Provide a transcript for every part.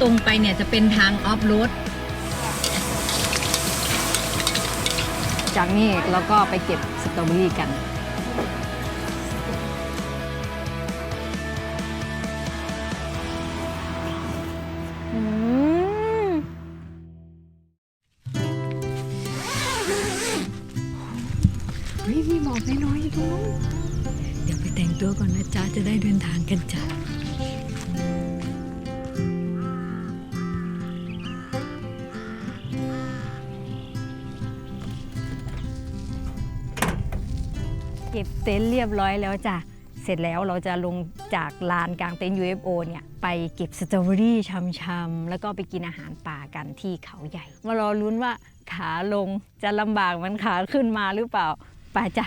ตรงไปเนี่ยจะเป็นทางออฟโรดจากนี้เราก็ไปเก็บสตรอเบอรี่กันอืมเฮ้ยมีหมอกน้อยๆอยู่ตรงนู้นเดี๋ยวไปแต่งตัวก่อนนะจ๊ะ จะได้เดินทางกันจ้ะ เก็บเต็นท์เรียบร้อยแล้วจ้ะ เสร็จแล้วเราจะลงจากลานกลางเต็นท์ UFO เนี่ยไปเก็บสตรอเบอรี่ช่ำๆแล้วก็ไปกินอาหารป่ากันที่เขาใหญ่ มารอลุ้นว่าขาลงจะลำบากเหมันขาขึ้นมาหรือเปล่า ไปจ้ะ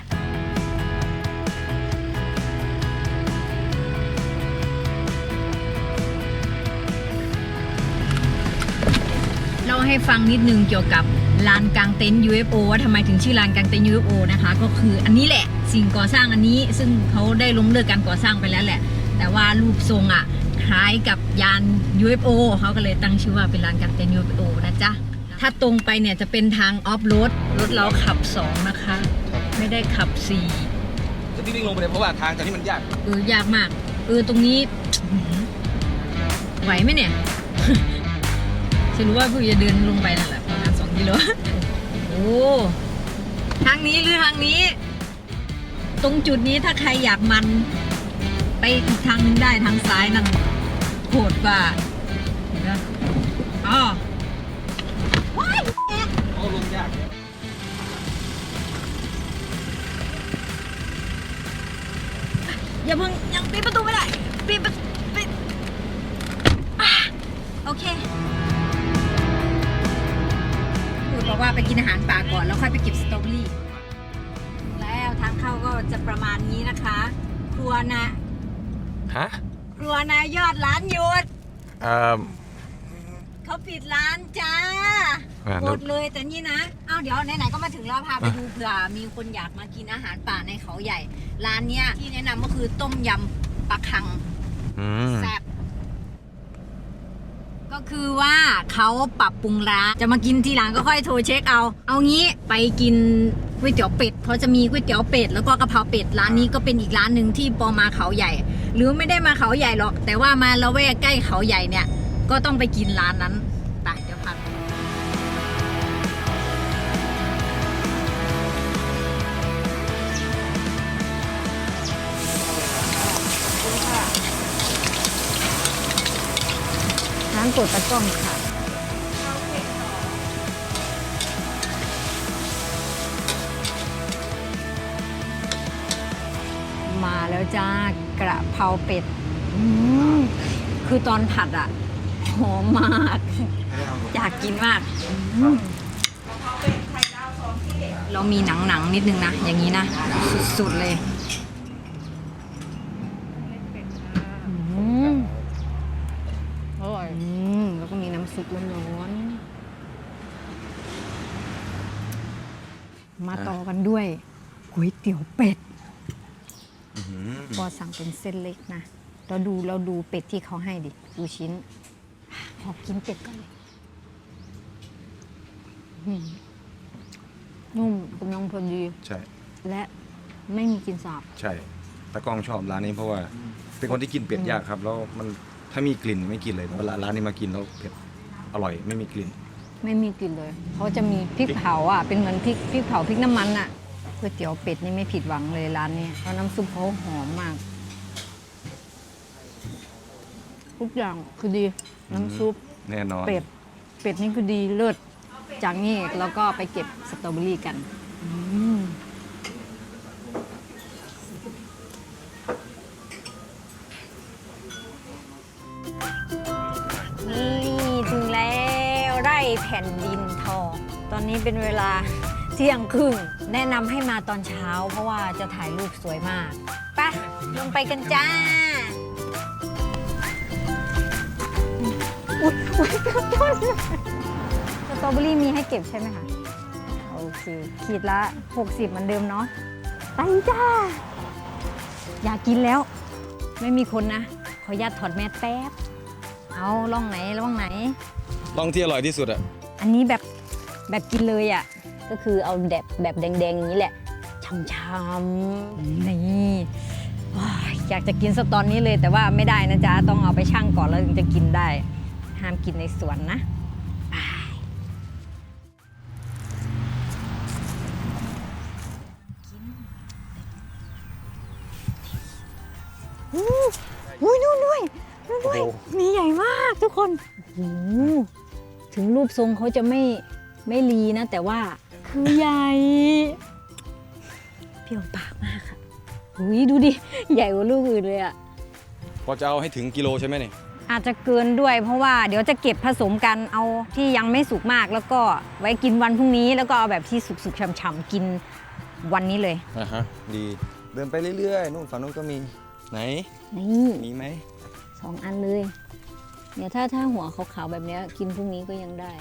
เล่าให้ฟังนิดนึงเกี่ยวกับ ลานกลางเต็นท์ UFO ว่าทำไมถึงชื่อลานกลางเต็นท์ UFO นะคะ ก็คืออันนี้แหละสิ่งก่อสร้างอันนี้ ซึ่งเขาได้ล้มเลิกการก่อสร้างไปแล้วแหละ แต่ว่ารูปทรงอะคล้ายกับยาน UFO เขาก็เลยตั้งชื่อว่าเป็นลานกลางเต็นท์ UFO นะจ๊ะ ถ้าตรงไปเนี่ยจะเป็นทางออฟโรดรถเราขับ 2 นะคะ ไม่ได้ขับ 4 จะพี่วิ่งลงไปเลยเพราะว่าทางจากนี้มันยากเออยากมากเออตรงนี้ไหวไหมเนี่ยฉันรู้ว่าพี่จะเดินลงไปนั่นแหละ ประมาณสองกิโลโอ้ทางนี้หรือทางนี้ ตรงจุดนี้ถ้าใครอยากมัน ไปอีกทางหนึงได้ทางซ้ายนั่นโหดกว่าเห็นปะอ๋อโอ้ลงยากอย่าเพิ่งยังปิดประตูไม่ได้ปิดประปิดอะโอเค ไปกินอาหารป่าก่อนแล้วค่อยไปเก็บสตรอเบอรี่ แล้วทางเข้าก็จะประมาณนี้นะคะ ครัวนะฮะครัวนายอดร้านหยุดเอ่อ เขาปิดร้านจ้าอ่า หมดเลยแต่นี่นะเอาเดี๋ยวไหนๆก็มาถึงแล้วพาไปดูเผื่อมีคนอยากมากินอาหารป่าในเขาใหญ่ ร้านเนี้ยที่แนะนำก็คือต้มยำปลาคังอืมแซ่บ ก็คือว่าเขาปรับปรุงร้านจะมากินทีหลังก็ค่อยโทรเช็คเอา เอางี้ไปกินก๋วยเตี๋ยวเป็ดเพราะจะมีก๋วยเตี๋ยวเป็ดแล้วก็กะเพราเป็ดร้านนี้ก็เป็นอีกร้านหนึ่งที่ปอมาเขาใหญ่ หรือไม่ได้มาเขาใหญ่หรอก แต่ว่ามาละแวกใกล้เขาใหญ่เนี่ย ก็ต้องไปกินร้านนั้น ร้านกดตะกล้องค่ะ มาแล้วจ้ากระเพราเป็ดอืมคือตอนผัดอะหอมมาก อยากกินมากอืมเรามีหนังหนังๆนิดนึงนะ อย่างนี้นะ สุดๆเลยอืมอร่อยอืมแล้วก็มีน้ำซุปร้อนๆ มาต่อกันด้วยก๋วยเตี๋ยวเป็ดพอสั่งเป็นเส้นเล็กนะ เราดูเราดูเป็ดที่เขาให้ดิ ดูชิ้น ขอกินเป็ดก่อนเลยอืมนุ่มกำลังพอดี ใช่ และไม่มีกลิ่นสาบ ใช่ตากล้องชอบร้านนี้เพราะว่า เป็นคนที่กินเป็ดยากครับ แล้วมันถ้ามีกลิ่นไม่กินเลยเวลาร้านนี้มากินแล้วเผ็ดอร่อยไม่มีกลิ่น ไม่มีกลิ่นเลย เขาจะมีพริกเผาอะ เป็นเหมือนพริกพริกเผาพริกน้ำมันอะก๋วยเตี๋ยวเป็ดนี่ไม่ผิดหวังเลยร้านนี้แล้วน้ำซุปเขาหอมมาก ทุกอย่างคือดี น้ำซุปแน่นอนเป็ดเป็ดนี่คือดีเลิศจากนี้เราก็ไปเก็บสตรอเบอรี่กัน อืม นนี้เป็นเวลาเที่ยงครึ่ง แนะนำให้มาตอนเช้า เพราะว่าจะถ่ายรูปสวยมากไปลงไปกันจ้า อุ๊ยอุ๊ยกระตุ้นสตรอเบอรี่มีให้เก็บใช่ไหมคะ โอเค ขีดละ 60เหมือนเดิมเนาะไปจ้า อยากกินแล้ว ไม่มีคนนะ ขออนุญาตถอดแมสแป๊บ เอาล่องไหนล่องไหนลองที่อร่อยที่สุดอะอันนี้แบบ แบบกินเลยอะก็คือเอาแบบแบบแดงๆอย่างนี้แหละช่ำๆนี่ว้ายอยากจะกินสกตอนนี้เลยแต่ว่าไม่ได้นะจ๊ะต้องเอาไปชั่งก่อนแล้วถึงจะกินได้ ห้ามกินในสวนนะไปอู้อุ้ยนู่นด้วยนู่นด้วยมีใหญ่มากทุกคนโอ้โหถึงรูปทรงเขาจะไม่ ไม่ลีนะ แต่ว่าคือใหญ่เปรี้ยวปากมากค่ะหุยดูดิ ใหญ่กว่าลูกอื่นเลยอะพอจะเอาให้ถึงกิโลใช่ไหมเนี่ยอาจจะเกินด้วยเพราะว่าเดี๋ยวจะเก็บผสมกันเอาที่ยังไม่สุกมาก แล้วก็ไว้กินวันพรุ่งนี้แล้วก็เอาแบบที่สุกๆฉ่ำๆกินวันนี้เลยอ่าฮะ ดี เดินไปเรื่อยๆ นู่นฝั่งนู้นก็มี ไหน นี่มีไหมสองอันเลย เนี่ยถ้าถ้าหัวขาวๆแบบเนี้ยกินพรุ่งนี้ก็ยังได้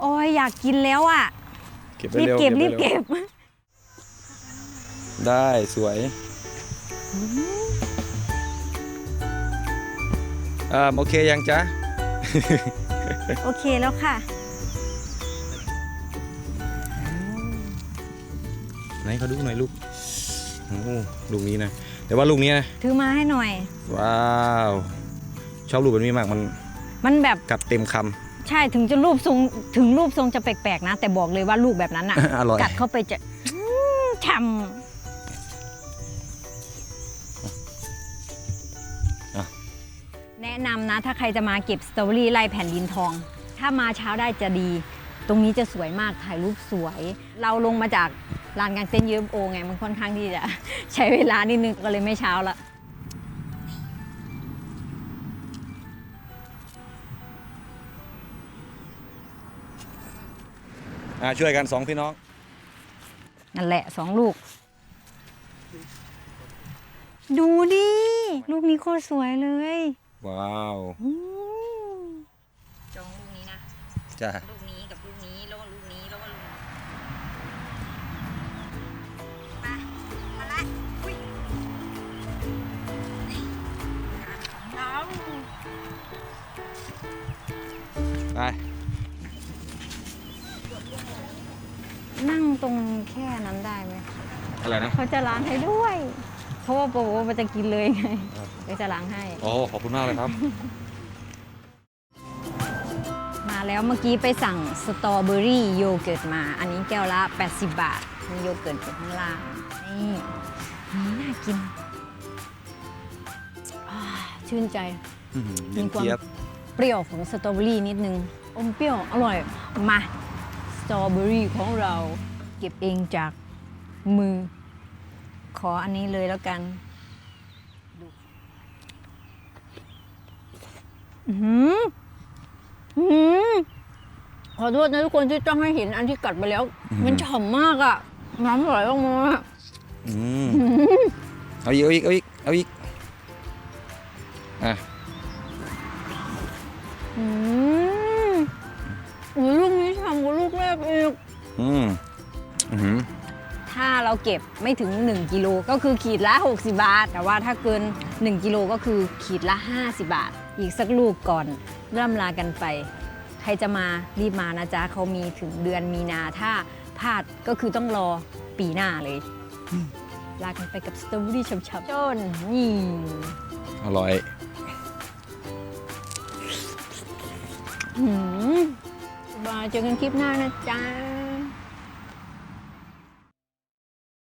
โอ้ยอยากกินแล้วอะ เก็บไปรีบเร็วเก็บรีบไว้เก็บ ได้สวยอ่าโอเคยังจ๊ะ โอเคแล้วค่ะ ไหนเขาดูหน่อยลูกโอ้โหลูกนี้นะแต่ว่าลูกนี้นะ ถือมาให้หน่อย ว้าว ชอบลูกแบบนี้มากมัน มันแบบ กัดเต็มค ใช่ถึงจะรูปทรงถึงรูปทรงจะแปลกๆนะ แต่บอกเลยว่าลูกแบบนั้นอะำอร่อยกัดเข้าไปจะอื้อฉ่อะำแนะนำนะ ถ้าใครจะมาเก็บสตรอเบอรี่ไล่แผ่นดินทอง ถ้ามาเช้าได้จะดี ตรงนี้จะสวยมากถ่ายรูปสวย เราลงมาจากลานกลางเต็นท์ยูโอไง มันค่อนข้างที่จะ ใช้เวลานิดนึงก็เลยไม่เช้าละ อ่าช่วยกันสองพี่น้องนั่นแหละสองลูก ดูดิ ลูกนี้โคตรสวยเลยว้าวจองลูกนี้นะ จ้า ลูกนี้กับลูก อะไรนะ เขาจะล้างให้ด้วย เพราะว่าโปบอกว่ามันจะกินเลยไงครับ เดี๋ยวจะล้างให้ โอ้ขอบคุณมากเลยครับ มาแล้วเมื่อกี้ไปสั่งสตรอเบอรี่โยเกิร์ตมา อันนี้แก้วละ 80 บาท มีโยเกิร์ตอยู่ข้างล่าง นี่นี่น่ากินอ่าชื่นใจ อื้อหือเย็นมีความเจี๊ยบ เปรี้ยวของสตรอเบอรี่นิดนึง อมเปรี้ยว อร่อย มา สตรอเบอรี่ของเราเก็บเองจากมือ ขออันนี้เลยแล้วกันดูอื้อหืออื้อหือขอโทษนะทุกคนที่ต้องให้เห็นอันที่กัดไปแล้ว มันฉ่ำมากอะน้ำไหลออกมาอืมเอาอีกเอาอีกเอาอีกเอาอีกอะอืมอุ๊ยลูกนี้ฉ่ำกว่าลูกแรกอีก อืมอือหือถ้า เราเก็บไม่ถึง 1 กิโลก็คือขีดละ 60 บาท แต่ว่าถ้าเกิน 1 กิโลก็คือขีดละ 50 บาท อีกสักลูกก่อนเริ่มลากันไป ใครจะมารีบมานะจ๊ะเขามีถึงเดือนมีนาถ้าพลาดก็คือต้องรอปีหน้าเลย ลากันไปกับสตรอเบอรี่ฉ่ำๆจนนี่อร่อยหืมบายเจอกันคลิปหน้านะจ๊ะ